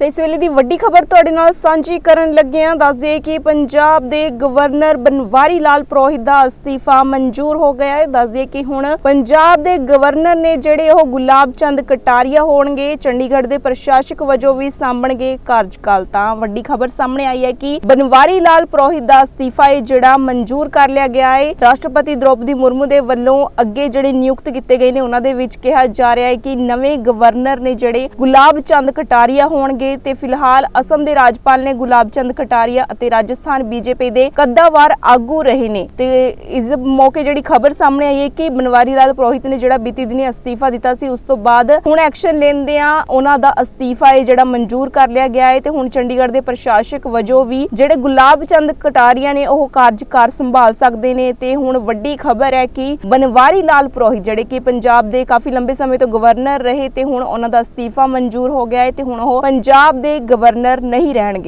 ਤੇ ਇਸ ਵੇਲੇ ਦੀ ਵੱਡੀ ਖਬਰ ਤੁਹਾਡੇ ਨਾਲ ਸਾਂਝੀ ਕਰਨ ਲੱਗੇ ਹਾਂ। ਦੱਸ ਦਈਏ ਕਿ ਪੰਜਾਬ ਦੇ ਗਵਰਨਰ ਬਨਵਾਰੀ ਲਾਲ ਪ੍ਰੋਹਿਤ ਦਾ ਅਸਤੀਫਾ ਮਨਜ਼ੂਰ ਹੋ ਗਿਆ ਹੈ। ਦੱਸ ਦਈਏ ਕਿ ਹੁਣ ਪੰਜਾਬ ਦੇ ਗਵਰਨਰ ਨੇ ਜਿਹੜੇ ਉਹ ਗੁਲਾਬ ਚੰਦ ਕਟਾਰੀਆ ਹੋਣਗੇ, ਚੰਡੀਗੜ੍ਹ ਦੇ ਪ੍ਰਸ਼ਾਸਕ ਵਜੋਂ ਵੀ ਸਾਂਭਣਗੇ ਕਾਰਜਕਾਲ, ਤਾਂ ਵੱਡੀ ਖਬਰ ਸਾਹਮਣੇ ਆਈ ਹੈ ਕਿ ਬਨਵਾਰੀ ਲਾਲ ਪ੍ਰੋਹਿਤ ਦਾ ਅਸਤੀਫਾ ਹੈ ਜਿਹੜਾ ਮਨਜ਼ੂਰ ਕਰ ਲਿਆ ਗਿਆ ਹੈ। ਰਾਸ਼ਟਰਪਤੀ ਦ੍ਰੋਪਦੀ ਮੁਰਮੂ ਦੇ ਵੱਲੋਂ ਅੱਗੇ ਜਿਹੜੇ ਨਿਯੁਕਤ ਕੀਤੇ ਗਏ ਨੇ, ਉਹਨਾਂ ਦੇ ਵਿੱਚ ਕਿਹਾ ਜਾ ਰਿਹਾ ਹੈ ਕਿ ਨਵੇਂ ਗਵਰਨਰ ਨੇ ਜਿਹੜੇ ਗੁਲਾਬ ਚੰਦ ਕਟਾਰੀਆ ਹੋਣਗੇ ਤੇ ਫਿਲਹਾਲ ਅਸਮ ਦੇ ਰਾਜਪਾਲ ਨੇ ਗੁਲਾਬ ਚੰਦ ਕਟਾਰੀਆ ਅਤੇ ਰਾਜਸਥਾਨ ਬੀਜੇਪੀ ਦੇ ਕੱਦਾਵਾਰ ਆਗੂ ਰਹੇ ਨੇ। ਤੇ ਇਸ ਮੌਕੇ ਜਿਹੜੀ ਖਬਰ ਸਾਹਮਣੇ ਆਈ ਹੈ ਕਿ ਬਨਵਾਰੀ ਲਾਲ ਪੁਰੋਹਿਤ ਨੇ ਜਿਹੜਾ ਬੀਤੀ ਦਿਨੀ ਅਸਤੀਫਾ ਦਿੱਤਾ ਸੀ, ਉਸ ਤੋਂ ਬਾਅਦ ਹੁਣ ਐਕਸ਼ਨ ਲੈਂਦਿਆਂ ਉਹਨਾਂ ਦਾ ਅਸਤੀਫਾ ਹੈ ਜਿਹੜਾ ਮਨਜ਼ੂਰ ਕਰ ਲਿਆ ਗਿਆ ਹੈ ਤੇ ਹੁਣ ਚੰਡੀਗੜ੍ਹ ਦੇ ਪ੍ਰਸ਼ਾਸਕ ਵਜੋਂ ਵੀ ਜਿਹੜੇ ਗੁਲਾਬ ਚੰਦ ਕਟਾਰੀਆ ਨੇ ਉਹ ਕਾਰਜਕਾਰ ਸੰਭਾਲ ਸਕਦੇ ਨੇ ਤੇ ਹੁਣ ਵੱਡੀ ਖਬਰ ਹੈ ਕਿ ਬਨਵਾਰੀ ਲਾਲ ਪੁਰੋਹਿਤ ਜਿਹੜੇ ਕਿ ਪੰਜਾਬ ਦੇ ਕਾਫੀ ਲੰਬੇ ਸਮੇਂ ਤੋਂ ਗਵਰਨਰ ਰਹੇ ਤੇ ਹੁਣ ਉਹਨਾਂ ਦਾ ਅਸਤੀਫਾ ਮਨਜ਼ੂਰ ਹੋ ਗਿਆ ਹੈ ਤੇ ਹੁਣ ਉਹ ਪੰਜਾਬ ਪੰਜਾਬ ਦੇ ਗਵਰਨਰ ਨਹੀਂ ਰਹਿਣਗੇ।